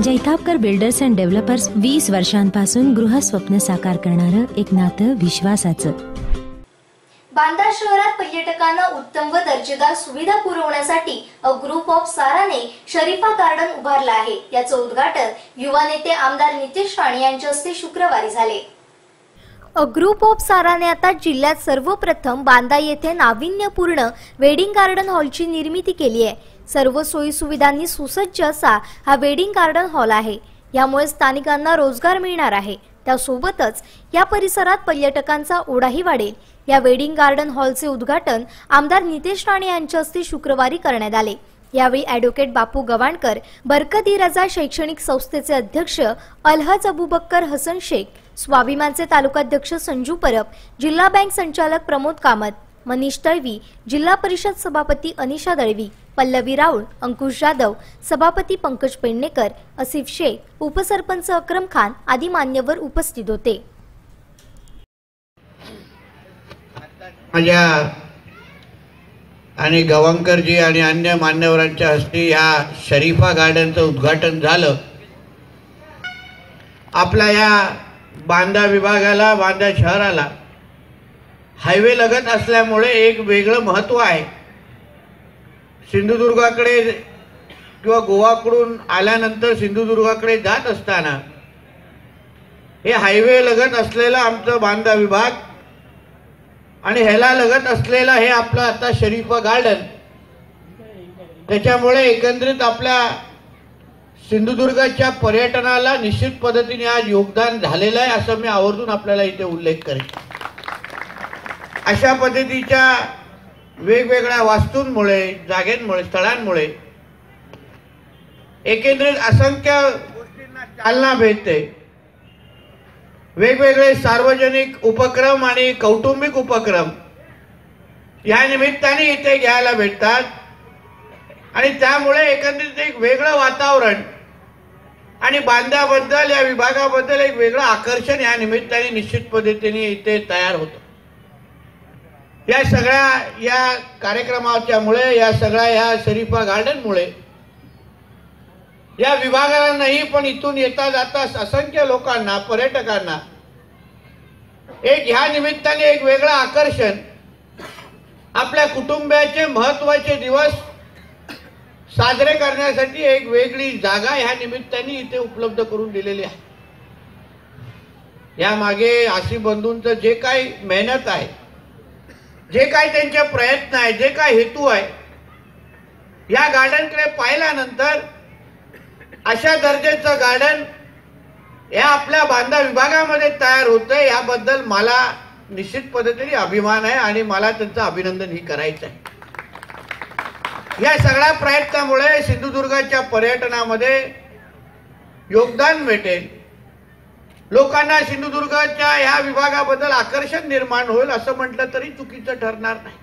Jaitapkar builders and developers वीस वर्षांपासून गृहस्वप्न साकार करणारं एक नातं विश्वासाचं. बांदा शहरात पर्यटकांना उत्तम व दर्जेदार सुविधा पुरवण्यासाठी अ ग्रुप ऑफ साराने शरीफा गार्डन उभारलं आहे. याचं उद्घाटन युवा नेते आमदार नितेश राणे यांच्या हस्ते शुक्रवारी झाले. अग्रुप ग्रुप ऑफ साराने आता जिल्ह्यात सर्वप्रथम बांदा येथे नाविन्यपूर्ण वेडिंग गार्डन हॉलची निर्मिती केली आहे. सर्व सोयी सुविधांनी सुसज्ज असा हा वेडिंग गार्डन हॉल आहे. यामुळे स्थानिकांना रोजगार मिळणार आहे. त्यासोबतच या परिसरात पर्यटकांचा ओढाही वाढेल. या वेडिंग गार्डन हॉलचे उद्घाटन आमदार नितेश राणे यांच्या हस्ते शुक्रवारी करण्यात आले. यावेळी ॲडव्होकेट बापू गवाणकर बरकती रजा शैक्षणिक संस्थेचे अध्यक्ष अलहज अबुबक्कर हसन शेख स्वाभिमानचे तालुकाध्यक्ष संजू परब जिल्हा बँक संचालक प्रमोद कामत मनीष तळवी जिल्हा परिषद सभापती अनिशा दळवी पल्लवी राऊळ अंकुश जाधव सभापती पंकज पेडणेकर असिफ शेख उपसरपंच अक्रम खान आदी मान्यवर उपस्थित होते. माझ्या आणि गवांकरजी आणि अन्य मान्यवरांच्या हस्ते या शरीफा गार्डनचं उद्घाटन झालं. आपल्या या बांदा विभागाला बांदा शहराला. हायवे लगत असल्यामुळे एक वेगळं महत्त्व आहे. सिंधुदुर्गाकडे किंवा गोवाकडून आल्यानंतर सिंधुदुर्गाकडे जात असताना हे हायवे लगत असलेलं आमचं बांदा विभाग आणि ह्याला लगत असलेलं हे आपलं आता शरीफा गार्डन. त्याच्यामुळे एकंदरीत आपल्या सिंधुदुर्गाच्या पर्यटनाला निश्चित पद्धतीने आज योगदान झालेलं आहे असं मी आवर्जून आपल्याला इथे उल्लेख करेन. अशा पद्धतीच्या वेगवेगळ्या वास्तूंमुळे जागेंमुळे स्थळांमुळे एकंदरीत असंख्य गोष्टींना चालना भेटते. वेगवेगळे सार्वजनिक उपक्रम आणि कौटुंबिक उपक्रम या निमित्ताने इथे घ्यायला भेटतात. आणि त्यामुळे एकंदरीत एक वेगळं वातावरण आणि बांध्याबद्दल या विभागाबद्दल एक वेगळं आकर्षण या निमित्ताने निश्चित पद्धतीने इथे तयार होतं. या सगळ्या या कार्यक्रमाच्यामुळे या सगळ्या या शरीफा गार्डनमुळे या विभागाला नाही पण इथून येता जाता असंख्य लोकांना पर्यटकांना एक ह्या निमित्ताने एक वेगळं आकर्षण आपल्या कुटुंबाचे महत्त्वाचे दिवस साजरे करण्यासाठी एक वेगळी जागा ह्या निमित्ताने इथे उपलब्ध करून दिलेली आहे. यामागे आशी बंधूंचं जे काही मेहनत आहे जे काही त्यांचे प्रयत्न आहे जे काय हेतू आहे या गार्डनकडे पाहिल्यानंतर अशा दर्जाचं गार्डन या आपल्या बांधा विभागामध्ये तयार होतंय याबद्दल मला निश्चित पद्धतीने अभिमान आहे आणि मला त्यांचं अभिनंदनही करायचं आहे या सगळ्या प्रयत्नामुळे सिंधुदुर्गाच्या पर्यटनामध्ये योगदान भेटेल. लोकांना सिंधुदुर्गाच्या या विभागाबद्दल आकर्षण निर्माण होईल असं म्हटलं तरी चुकीचं ठरणार नाही.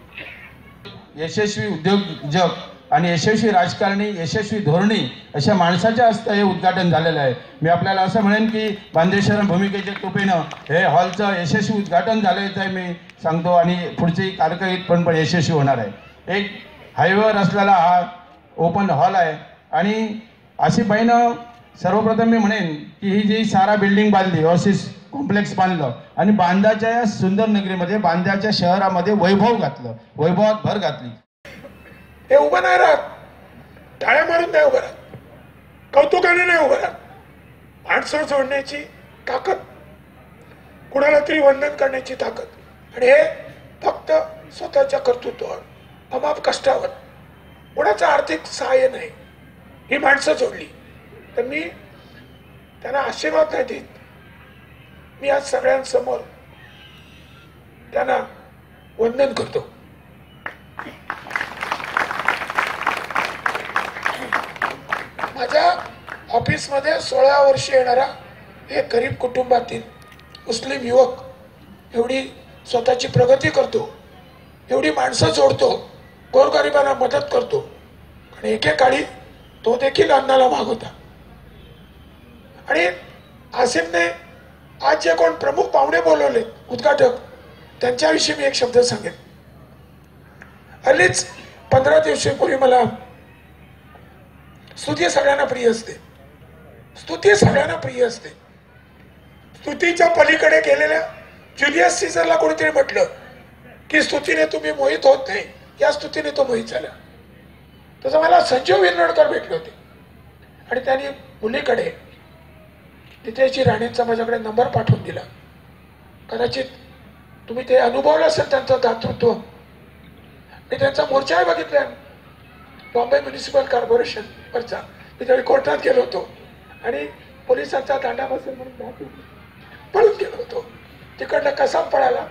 यशस्वी उद्योजक आणि यशस्वी राजकारणी यशस्वी धोरणी अशा माणसाच्या हस्ते हे उद्घाटन झालेलं आहे. मी आपल्याला असं म्हणेन की बांदेश्वरम भूमिकेच्या कृपेनं हे हॉलचं यशस्वी उद्घाटन झालेलं आहे मी सांगतो आणि पुढची कारकिर्द पण पण यशस्वी होणार आहे. एक हायवेवर असलेला हा ओपन हॉल आहे. आणि अशी बहिणं सर्वप्रथम मी म्हणेन की ही जी सारा बिल्डिंग बांधली ऑसिस कॉम्प्लेक्स बांधलं आणि बांदाच्या या सुंदर नगरीमध्ये बांद्याच्या शहरामध्ये वैभव घातलं वैभवात भर घातली. हे उभं नाही राहत. टाळ्या मारून नाही उभं राहत. कौतुकाने नाही उभं राहत. माणसं जोडण्याची ताकद. कुणाला तरी वंदन करण्याची ताकद. आणि हे फक्त स्वतःच्या कर्तृत्वावर. अमाप कष्टावर. कोणाचं आर्थिक सहाय्य नाही. ही माणसं जोडली. तर मी त्यांना आशीर्वाद नाही देत. मी आज सगळ्यांसमोर त्यांना वंदन करतो. माझ्या ऑफिसमध्ये सोळा वर्ष येणारा एक गरीब कुटुंबातील मुस्लिम युवक एवढी स्वतःची प्रगती करतो एवढी माणसं जोडतो गोरगरिबांना मदत करतो. आणि एकेकाळी तो देखील अन्नाला मागवता आणि आसिफने आज जे कोण प्रमुख पाहुणे बोलवले उद्घाटक त्यांच्याविषयी मी एक शब्द सांगेन. हल्लीच पंधरा दिवशीपूर्वी मला स्तुती सगळ्यांना प्रिय असते. स्तुती सगळ्यांना प्रिय असते. स्तुतीच्या पलीकडे गेलेल्या ज्युलियस सीझरला कोणीतरी म्हटलं की स्तुतीने तुम्ही मोहित होत नाही. या स्तुतीने तो मोहित झाला. तसं मला संजीव विरनडकर भेटले होते. आणि त्यांनी मुलीकडे नितेशजी राणींचा माझ्याकडे नंबर पाठवून दिला. कदाचित तुम्ही ते अनुभवलं असेल त्यांचं दातृत्व. मी त्यांचा मोर्चाही बघितला. बॉम्बे म्युनिसिपल कॉर्पोरेशन वरचा. मी त्यावेळी कोर्टात गेलो होतो. आणि पोलिसांचा दांडा बसेल म्हणून पळून गेलो होतो. तिकडनं कसा पळाला?